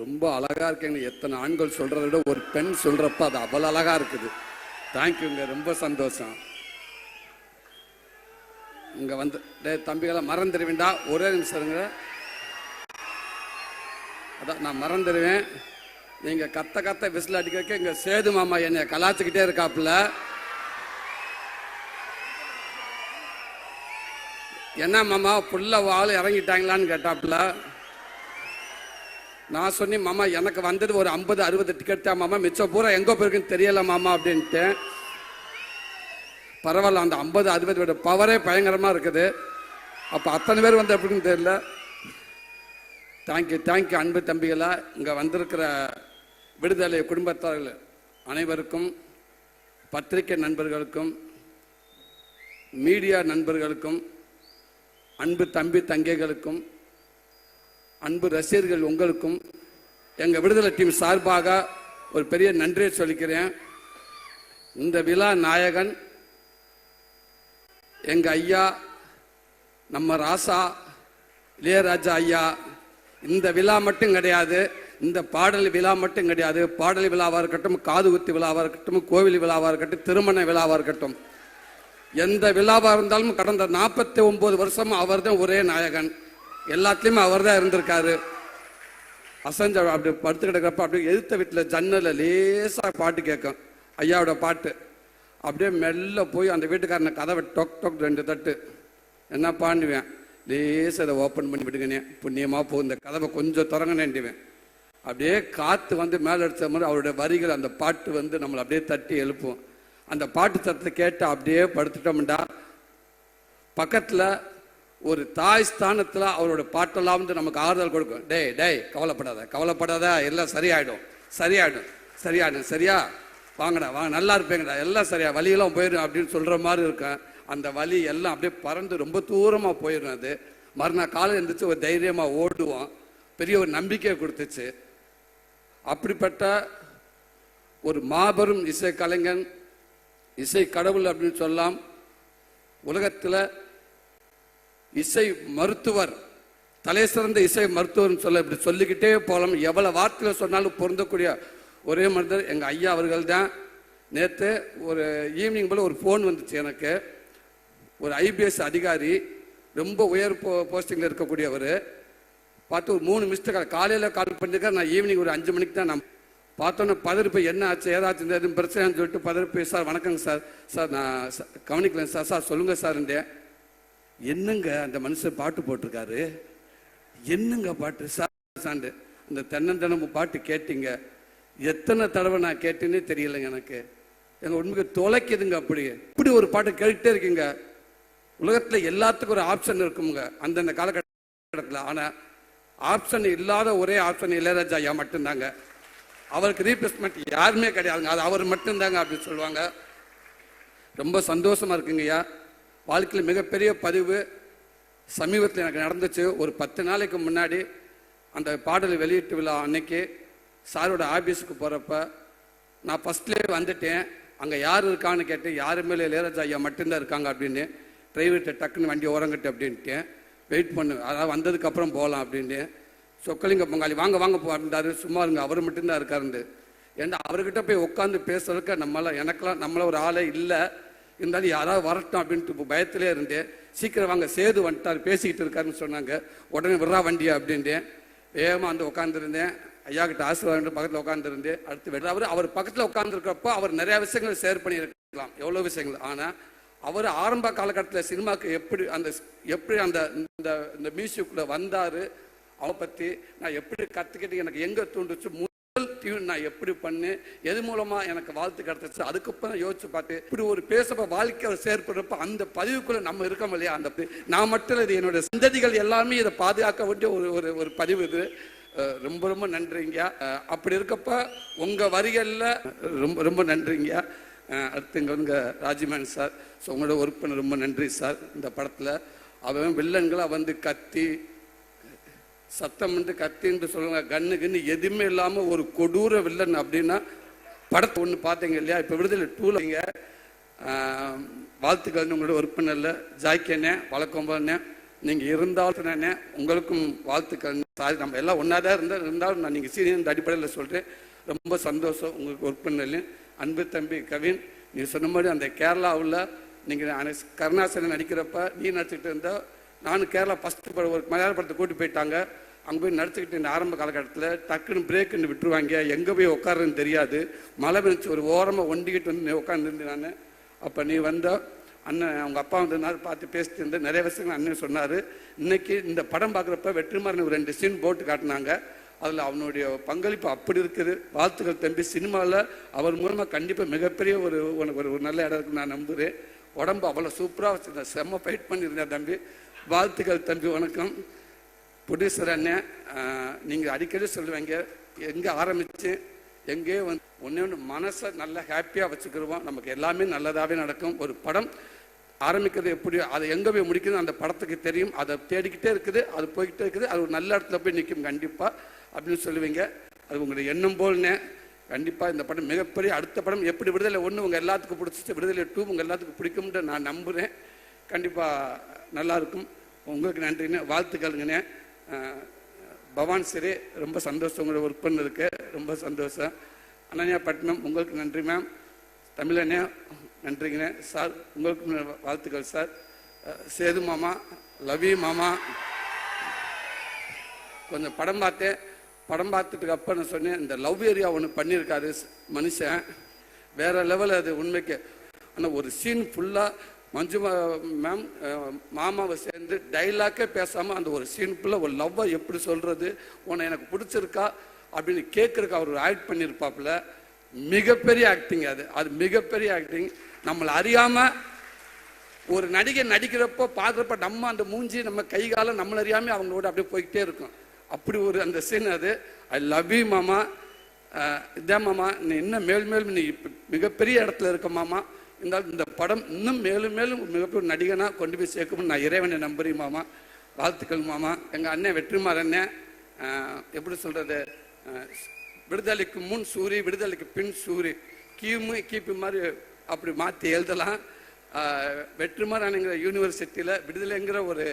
ரொம்ப அழகா இருக்கீங்க எத்தனை ஆண்கள் சொல்கிறத விட ஒரு பெண் சொல்றப்ப அது அவ்வளவு அழகா இருக்குது. தேங்க்யூங்க ரொம்ப சந்தோஷம். இங்க வந்து டே தம்பிகளை மறந்துடுவேண்டா ஒரே நிமிஷம் இருங்க. அதான் நான் மறந்துடுவேன் நீங்க கத்த கத்த விசில் அடிக்கிறதுக்கு இங்கே சேது மாமா என்னை கலாச்சிக்கிட்டே இருக்காப்புல. என்ன மாமா புள்ள வாழ் இறங்கிட்டாங்களான்னு கேட்டாப்புல. நான் சொன்னேன் மாமா எனக்கு வந்தது ஒரு ஐம்பது அறுபது டிக்கெட் தான் மாமா. மிச்சம் பூரா எங்கே போயிருக்குன்னு தெரியல மாமா அப்படின்ட்டு பரவாயில்ல அந்த ஐம்பது அறுபது பவரே பயங்கரமாக இருக்குது. அப்போ அத்தனை பேர் வந்து எப்படின்னு தெரியல. தேங்க்யூ தேங்க்யூ அன்பு தம்பிகளா. இங்கே வந்திருக்கிற விடுதலை குடும்பத்தார்கள் அனைவருக்கும் பத்திரிகை நண்பர்களுக்கும் மீடியா நண்பர்களுக்கும் அன்பு தம்பி தங்கைகளுக்கும் அன்பு ரசிகர்கள் உங்களுக்கும் எங்கள் விடுதலை டீம் சார்பாக ஒரு பெரிய நன்றியை சொல்லிக்கிறேன். இந்த விழா நாயகன் எங்கள் ஐயா நம்ம ராசா இளையராஜா ஐயா இந்த விழா மட்டும் கிடையாது இந்த பாடல் விழா மட்டும் கிடையாது. பாடல் விழாவாக இருக்கட்டும் காது குத்து விழாவாக இருக்கட்டும் கோவில் விழாவாக இருக்கட்டும் திருமண விழாவாக இருக்கட்டும். எந்த விழாவாக இருந்தாலும் கடந்த நாற்பத்தி ஒன்பது வருஷம் அவர் தான் ஒரே நாயகன். எல்லாத்துலேயுமே அவர் தான் இருந்திருக்காரு. அசஞ்ச அப்படி படுத்து கிடக்கிறப்ப அப்படியே எதிர்த்த வீட்டில் ஜன்னலில் லேசாக பாட்டு கேட்கும் ஐயாவோட பாட்டு. அப்படியே மெல்ல போய் அந்த வீட்டுக்காரனை கதவை டொக் டொக் ரெண்டு தட்டு. என்ன பாண்டுவேன் லேசாக அதை ஓப்பன் பண்ணி விடுங்கண்ணே. புண்ணியமாக போ. இந்த கதவை கொஞ்சம் திறங்கனேண்டுவேன் அப்படியே காற்று வந்து மேலே அடித்த மாதிரி அவருடைய வரிகள் அந்த பாட்டு வந்து நம்மளை அப்படியே தட்டி எழுப்பும். அந்த பாட்டு தத்தை கேட்டு அப்படியே படுத்துட்டோம்டா. பக்கத்தில் ஒரு தாய் ஸ்தானத்தில் அவரோட பாட்டெல்லாம் வந்து நமக்கு ஆறுதல் கொடுக்கும். டேய் டேய் கவலைப்படாத கவலைப்படாத எல்லாம் சரியாயிடும். சரியாயிடும். சரியாயிடும். சரியா? வாங்கடா வாங்க நல்லா இருப்பேங்கடா. எல்லாம் சரியா. வலியெல்லாம் போயிடும் அப்படின்னு சொல்கிற மாதிரி இருக்கும். அந்த வலி எல்லாம் அப்படியே பறந்து ரொம்ப தூரமாக போயிடும் அது. மறுநாள் காலை எழுந்திரிச்சு ஒரு தைரியமாக ஓடுவோம். பெரிய ஒரு நம்பிக்கையை கொடுத்துச்சு. அப்படிப்பட்ட ஒரு மாபெரும் இசை கலைஞன் இசை கடவுள் அப்படின்னு சொல்லலாம் உலகத்தில் இசை மருத்துவர் தலை சிறந்த இசை மருத்துவர்னு சொல்ல இப்படி சொல்லிக்கிட்டே போகலாம் எவ்வளவு வார்த்தையில் சொன்னாலும் பொருந்தக்கூடிய ஒரே மனிதர் எங்கள் ஐயா அவர்கள் தான் நேற்று ஒரு ஈவினிங் போல் ஒரு ஃபோன் வந்துச்சு எனக்கு. ஒரு ஐபிஎஸ் அதிகாரி ரொம்ப உயர் போ போஸ்டிங்கில் இருக்கக்கூடியவர். பார்த்து ஒரு மூணு மிஸ்டர் கால் காலையில் கால் பண்ணிருக்கேன் நான் ஈவினிங் ஒரு அஞ்சு மணிக்கு தான் நான் பார்த்தோன்னே பதறிப்பு என்ன ஆச்சு ஏதாச்சும் எதுவும் பிரச்சனைன்னு சொல்லிட்டு பதறிப்பு சார் வணக்கங்க சார். சார் நான் ச- சார். சார் சொல்லுங்கள் சார்ன்றேன் என்னங்க அந்த மனுஷன் பாட்டு போட்டிருக்காரு? என்னங்க பாட்டு? சாண்டு இந்த தென்னந்தனம் பாட்டு கேட்டீங்க. எத்தனை தடவை நான் கேட்டேன்னே தெரியலைங்க எனக்கு. எங்க உண்மைக்கு தொலைக்குதுங்க அப்படி. இப்படி ஒரு பாட்டு கேட்டுட்டே இருக்கீங்க. உலகத்துல எல்லாத்துக்கும் ஒரு ஆப்ஷன் இருக்குங்க அந்தந்த காலகட்டத்தில். ஆனா ஆப்ஷன் இல்லாத ஒரே ஆப்ஷன் இளையராஜா ஐயா மட்டும்தாங்க. அவருக்கு ரீப்ளேஸ்மெண்ட் யாருமே கிடையாதுங்க. அது அவர் மட்டும்தாங்க அப்படின்னு சொல்லுவாங்க. ரொம்ப சந்தோஷமா இருக்குங்கய்யா வாழ்க்கையில் மிகப்பெரிய பதிவு சமீபத்தில் எனக்கு நடந்துச்சு. ஒரு பத்து நாளைக்கு முன்னாடி அந்த பாடல் வெளியீட்டு விழா அன்னைக்கு சாரோட ஆஃபீஸுக்கு போகிறப்ப நான் ஃபஸ்ட்லேயே வந்துட்டேன். அங்கே யார் இருக்கான்னு கேட்டு யாருமே இல்லை இளையராஜா ஐயா மட்டும்தான் இருக்காங்க அப்படின்னு டிரைவர்கிட்ட டக்குன்னு வண்டி ஓரங்கட்டு அப்படின்ட்டேன் வெயிட் பண்ணு அதாவது வந்ததுக்கப்புறம் போகலாம் அப்படின்னு சொக்கலிங்க பொங்காளி வாங்க வாங்க போ அப்படின்றாரு சும்மா இருங்க அவர் மட்டும்தான் இருக்காருண்டு ஏன்னா அவர்கிட்ட போய் உட்காந்து பேசுறதுக்கு நம்மள எனக்கெல்லாம் நம்மள ஒரு ஆளே இல்லை. இருந்தாலும் யாராவது வரட்டும் அப்படின்ட்டு பயத்திலே இருந்தேன். சீக்கிரம் வாங்க சேது வந்துட்டார் பேசிக்கிட்டு இருக்காருன்னு சொன்னாங்க. உடனே விட்றா வண்டியா அப்படின்ட்டேன் வேகமாக வந்து உட்காந்துருந்தேன் ஐயா கிட்ட ஆசீர்வாதம் பக்கத்தில் உட்காந்துருந்தேன் அடுத்து விட அவர் அவர் பக்கத்தில் உட்காந்துருக்கப்போ அவர் நிறைய விஷயங்கள் ஷேர் பண்ணியிருக்கலாம். எவ்வளோ விஷயங்கள். ஆனால் அவர் ஆரம்ப காலகட்டத்தில் சினிமாக்கு எப்படி அந்த எப்படி அந்த இந்த இந்த மியூசிக்குள்ளே வந்தார் அவரை பற்றி நான் எப்படி கற்றுக்கிட்டு எனக்கு எங்கே தூண்டுச்சு டியூன் நான் எப்படி பண்ணேன் எது மூலமா எனக்கு வாழ்த்து கிடைச்சிச்சு அதுக்கப்புறம் யோசிச்சு பார்த்து இப்படி ஒரு பேசப்ப வாழ்க்கையில் செயற்படுறப்ப அந்த பதிவுக்குள்ள நம்ம இருக்கோம் இல்லையா? அந்த நான் மட்டும் இல்லை, இது என்னோட சந்ததிகள் எல்லாமே இதை பாதுகாக்க வேண்டிய ஒரு ஒரு ஒரு பதிவு இது. ரொம்ப ரொம்ப நன்றிங்க. அப்படி இருக்கப்ப உங்க வரிகள்ல ரொம்ப ரொம்ப நன்றிங்க. அஹ் அடுத்து வந்து ராஜிமேன் சார். ஸோ உங்களோட ஒர்க் பண்ண ரொம்ப நன்றி சார். இந்த படத்துல. அவன் வில்லன்களாக வந்து கத்தி சத்தம் வந்து கத்தின்னு சொல்லுவாங்க. கண்ணு கண்ணு எதுவுமே இல்லாம ஒரு கொடூர வில்லன் அப்படின்னா படத்தை ஒன்று பார்த்தீங்க இல்லையா? இப்போ விடுதலை டூலங்க வாழ்த்துக்கள் உங்களோட ஒர்க் பண்ணல. ஜாய்க்கண்ணே வழக்கம்பண்ணே நீங்கள் இருந்தாலும் உங்களுக்கும் வாழ்த்துக்கள். சாரி நம்ம எல்லாம் ஒன்றா தான் இருந்தால் இருந்தாலும் நான் நீங்கள் சீனியர் அடிப்படையில் சொல்கிறேன் ரொம்ப சந்தோஷம் உங்களுக்கு ஒர்க் பண்ணல அன்பு தம்பி கவின் நீ சொன்ன மாதிரி அந்த கேரளாவில் நீங்கள் கருணாசனன் நடிக்கிறப்ப நீ நடிச்சுட்டு இருந்தால் நானும் கேரளா ஃபஸ்ட்டு படம் ஒரு மலையாள படத்தை கூட்டி போயிட்டாங்க. அங்கே போய் நடத்துக்கிட்டு இந்த ஆரம்ப காலகட்டத்தில் டக்குன்னு பிரேக்குன்னு விட்டுருவாங்க. எங்கே போய் உட்காருன்னு தெரியாது. மழை பெஞ்சு ஒரு ஓரமாக ஒண்டிக்கிட்டு வந்து உட்காந்துருந்து நான். அப்போ நீ வந்த அண்ணன் அவங்க அப்பா வந்ததுனால பார்த்து பேசிட்டு இருந்தேன் நிறைய வருஷங்கள் அண்ணன் சொன்னார். இன்னைக்கு இந்த படம் பார்க்குறப்ப வெற்றிமாறன் ஒரு ரெண்டு சீன் போட்டு காட்டினாங்க. அதில் அவனுடைய பங்களிப்பு அப்படி இருக்குது. வாழ்த்துக்கள் தம்பி. சினிமாவில் அவர் மூலமாக கண்டிப்பாக மிகப்பெரிய ஒரு உனக்கு ஒரு ஒரு நல்ல இடம் இருக்குன்னு நான் நம்புகிறேன் உடம்பு அவ்வளோ சூப்பராக வச்சுருந்தேன் செம்ம ஃபைட் பண்ணியிருந்தேன் தம்பி. வாழ்த்துக்கள் தம்பி வணக்கம். ப்ரொடியூசர் அண்ணன் நீங்கள் அடிக்கடி சொல்லுவீங்க எங்கே ஆரம்பித்து எங்கேயோ வந்து ஒன்று ஒன்று மனசை நல்லா ஹாப்பியாக வச்சுக்கிடுவோம் நமக்கு எல்லாமே நல்லதாகவே நடக்கும். ஒரு படம் ஆரம்பிக்கிறது எப்படி அதை எங்கே போய் முடிக்கணும் அந்த படத்துக்கு தெரியும். அதை தேடிக்கிட்டே இருக்குது அது போய்கிட்டே இருக்குது. அது ஒரு நல்ல இடத்துல போய் நிற்கும் கண்டிப்பாக அப்படின்னு சொல்லுவீங்க. அது உங்களுடைய எண்ணம் போல்னே கண்டிப்பாக இந்த படம் மிகப்பெரிய அடுத்த படம் எப்படி விடுதலை ஒன்று உங்கள் எல்லாத்துக்கும் பிடிச்சிச்சு விடுதலை டூ உங்கள் எல்லாத்துக்கும் பிடிக்கும்ன்ற நான் நம்புகிறேன் கண்டிப்பாக நல்லாயிருக்கும் உங்களுக்கு நன்றிண்ணே. வாழ்த்துக்கள்ங்கண்ணே. பவான் சிறே ரொம்ப சந்தோஷம். உங்களோட ஒர்க் பண்ணதுக்கு ரொம்ப சந்தோஷம். அனன்யா பட்னம் உங்களுக்கு நன்றி மேம் தமிழண்ணே நன்றிங்கண்ணே. சார் உங்களுக்கு வாழ்த்துக்கள் சார். சேது மாமா லவி மாமா. கொஞ்சம் படம் பார்த்தேன். படம் பார்த்துட்டு அப்போ நான் சொன்னேன். இந்த லவ் ஏரியா ஒன்று பண்ணியிருக்காரு மனுஷன். வேற லெவல் அது உண்மைக்கு. ஆனால் ஒரு சீன் ஃபுல்லாக மஞ்சு மேம் மாமாவை சேர்ந்து டைலாக்கே பேசாமல் அந்த ஒரு சீன் ஒரு லவ்வை எப்படி சொல்கிறது உன்னை எனக்கு பிடிச்சிருக்கா அப்படின்னு கேட்குறக்கு அவர் ஆக்ட் பண்ணியிருப்பாப்புல மிகப்பெரிய ஆக்டிங் அது. அது மிகப்பெரிய ஆக்டிங் நம்மளை அறியாமல் ஒரு நடிகை நடிக்கிறப்போ பார்க்குறப்ப நம்ம அந்த மூஞ்சி நம்ம கை காலம் நம்மளை அறியாமல் அவங்களோட அப்படியே போய்கிட்டே இருக்கும். அப்படி ஒரு அந்த சீன் அது. ஐ லவ் யூ மாமா. இதே மாமா. நீ இன்னும் மேல் மேலும் நீ இப்ப மிகப்பெரிய இடத்துல இருக்க மாமா. இருந்தாலும் இந்த படம் இன்னும் மேலும் மேலும் மிகப்பெரிய நடிகனாக கொண்டு போய் சேர்க்கும் நான் இறைவனை நம்புறேன் மாமா வாழ்த்துக்கள் மாமா. எங்கள் அண்ணன் வெற்றிமார் அண்ணன் எப்படி சொல்கிறது விடுதலைக்கு முன் சூரி விடுதலைக்கு பின் சூரி கிமு கிபி மாதிரி அப்படி மாற்றி எழுதலாம். ஆஹ் வெற்றிமாறனுங்கிற யூனிவர்சிட்டியில் விடுதலைங்கிற ஒரு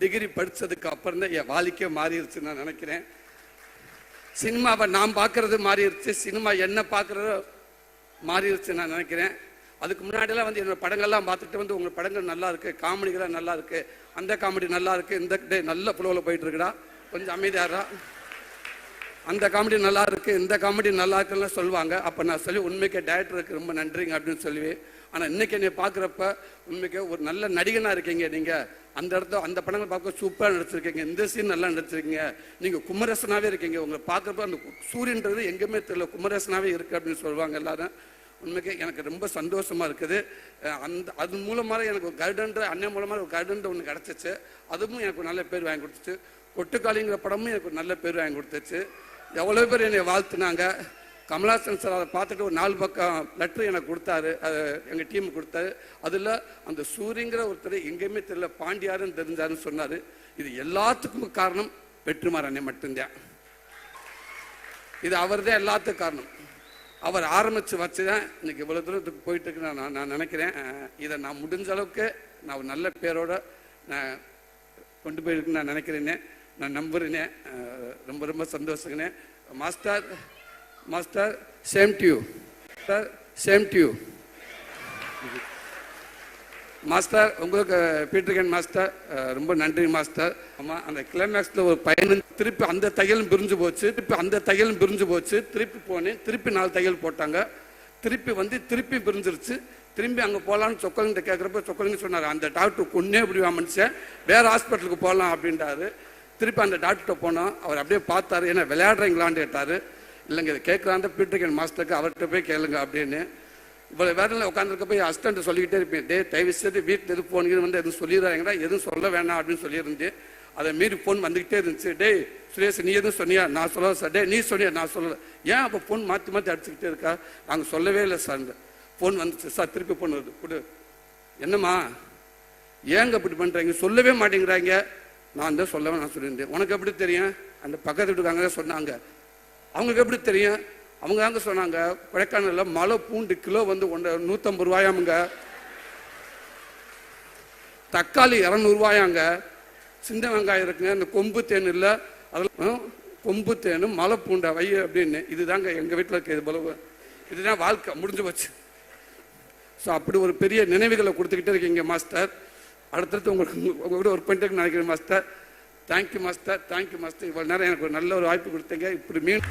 டிகிரி படித்ததுக்கு அப்புறம் தான் என் வாழ்க்கையே மாறிடுச்சு நான் நினைக்கிறேன். சினிமாவை நான் பார்க்கறது மாறிடுச்சு சினிமா என்ன பார்க்குறதோ மாறிடுச்சு நான் நினைக்கிறேன். அதுக்கு முன்னாடிலாம் வந்து என்னோட படங்கள்லாம் பார்த்துட்டு வந்து உங்கள் படங்கள் நல்லா இருக்கு காமெடிகளாக நல்லா இருக்கு அந்த காமெடி நல்லா இருக்கு இந்த டே நல்ல புலவில் போயிட்டுருக்குடா கொஞ்சம் அமைதியாரா அந்த காமெடி நல்லா இருக்கு இந்த காமெடி நல்லா இருக்குன்னு சொல்லுவாங்க. அப்போ நான் சொல்லி உண்மைக்கே டேரக்டருக்கு ரொம்ப நன்றிங்க அப்படின்னு சொல்லுவேன் ஆனால் இன்னைக்கு என்னை பார்க்குறப்ப உண்மைக்கே ஒரு நல்ல நடிகனாக இருக்கீங்க நீங்கள் அந்த இடத்த அந்த படங்கள் பார்க்க சூப்பராக நடிச்சிருக்கீங்க. இந்த சீன் நல்லா நடிச்சிருக்கீங்க. நீங்கள் குமரசனாகவே இருக்கீங்க. உங்களை பார்க்குறப்ப அந்த சூரியன்றது எங்கேயுமே தெரியல குமரசனாகவே இருக்குது அப்படின்னு சொல்லுவாங்க எல்லாரும். உண்மைக்கு எனக்கு ரொம்ப சந்தோஷமா இருக்குது. அந்த அது மூலமாக எனக்கு ஒரு கருடன்ற அண்ணன் மூலமாக ஒரு கருடன்ற ஒன்று கிடச்சிச்சு. அதுவும் எனக்கு நல்ல பேர் வாங்கி கொடுத்துச்சு. கொட்டுக்காளிங்கிற படமும் எனக்கு நல்ல பேர் வாங்கி கொடுத்துச்சு. எவ்வளோ பேர் என்னை வாழ்த்துனாங்க. கமலாசன் சார் அதை பார்த்துட்டு ஒரு நாலு பக்கம் லெட்ரு எனக்கு கொடுத்தாரு. அது எங்கள் டீம் கொடுத்தாரு. அதில் அந்த சூரியங்கிற ஒருத்தர் எங்கேயுமே தெரியல பாண்டியாருன்னு தெரிஞ்சாருன்னு சொன்னார். இது எல்லாத்துக்கும் காரணம் வெற்றிமாறன் மட்டும்தான். இது அவர் தான் எல்லாத்துக்கும் காரணம். அவர் ஆரம்பித்து வச்சு தான் இன்னைக்கு இவ்வளோ தூரத்துக்கு போயிட்டு இருக்கு நான் நான் நினைக்கிறேன். இதை நான் முடிஞ்ச அளவுக்கு நான் ஒரு நல்ல பேரோட நான் கொண்டு போயிருக்குன்னு நான் நினைக்கிறேனே. நான் நம்புறேனே. ரொம்ப ரொம்ப சந்தோஷங்கண்ணே. Master master same to you sir same to you master உங்களுக்கு பீட்டர்கன் மாஸ்டர் ரொம்ப நன்றி மாஸ்டர் ஆமாம் அந்த கிளைமேக்ஸில் ஒரு பையன் திருப்பி அந்த தையலும் பிரிஞ்சு போச்சு. திருப்பி அந்த தையலும் பிரிஞ்சு போச்சு. திருப்பி போனேன். திருப்பி நாலு தையல் போட்டாங்க. திருப்பி வந்து திருப்பி பிரிஞ்சிருச்சு. திரும்பி அங்கே போகலான்னு சொக்கலிங்கிட்ட கேட்குறப்ப சொக்கலிங்க சொன்னார் அந்த டாக்டர் கொன்னே இப்படி மனுஷன். வேறு ஹாஸ்பிட்டலுக்கு போகலாம் அப்படின்றாரு. திருப்பி அந்த டாக்டர்கிட்ட போனோம். அவர் அப்படியே பார்த்தாரு. ஏன்னா விளையாடுறீங்களான்னு கேட்டார். இல்லைங்க இதை கேட்கலான்ட்டு பீட்டர்கன் மாஸ்டருக்கு அவர்கிட்ட போய் கேளுங்க அப்படின்னு. இவ்வளோ வேலையில் உட்காந்துருக்க போய் அசிஸ்டன்ட் சொல்லிக்கிட்டே இருப்பேன். டே தயவு செய்து வீட்டில் எது ஃபோன் வந்து எதுவும் சொல்லிடுறாங்கடா எதுவும் சொல்ல வேணாம் அப்படின்னு சொல்லியிருந்தேன் அதை மீறி ஃபோன் வந்துக்கிட்டே இருந்துச்சு. டேய் சுரேஷ் நீ எதுவும் சொன்னியா? நான் சொல்லல சார் டே நீ சொன்னியா? நான் சொல்லலை. ஏன் அப்போ ஃபோன் மாற்றி மாற்றி அடிச்சுக்கிட்டே இருக்கா? நாங்கள் சொல்லவே இல்லை சார் ஃபோன் வந்துச்சு. சார் திருப்பி ஃபோன் வருது. கொடு. என்னம்மா? ஏங்க இப்படி பண்ணுறாங்க சொல்லவே மாட்டேங்கிறாங்க. நான் தான் சொல்லவே நான் சொல்லியிருந்தேன். உனக்கு எப்படி தெரியும்? அந்த பக்கத்து வீட்டுக்காரங்க சொன்னாங்க. அவங்களுக்கு எப்படி தெரியும்? அவங்க தாங்க சொன்னாங்க கொடைக்கானலில் மலை பூண்டு கிலோ வந்து ஒன்று நூற்றம்பது ரூபாயாமுங்க. தக்காளி இரநூறுவாயாங்க சின்ன வெங்காயம் இருக்குங்க இந்த கொம்பு தேன் இல்லை அதெல்லாம் கொம்பு தேனும் மலை பூண்டை வை அப்படின்னு. இதுதாங்க எங்கள் வீட்டில் இருக்க இது போல இதுதான் வாழ்க்கை முடிஞ்சு போச்சு. ஸோ அப்படி ஒரு பெரிய நினைவுகளை கொடுத்துக்கிட்டே இருக்கீங்க மாஸ்டர் அடுத்தடுத்து உங்களுக்கு உங்களோட ஒர்க் பண்ணிட்டு நினைக்கிறேன் master thank you master thank you master இவ்வளோ நேரம் எனக்கு ஒரு நல்ல ஒரு வாய்ப்பு கொடுத்தீங்க. இப்படி மீன்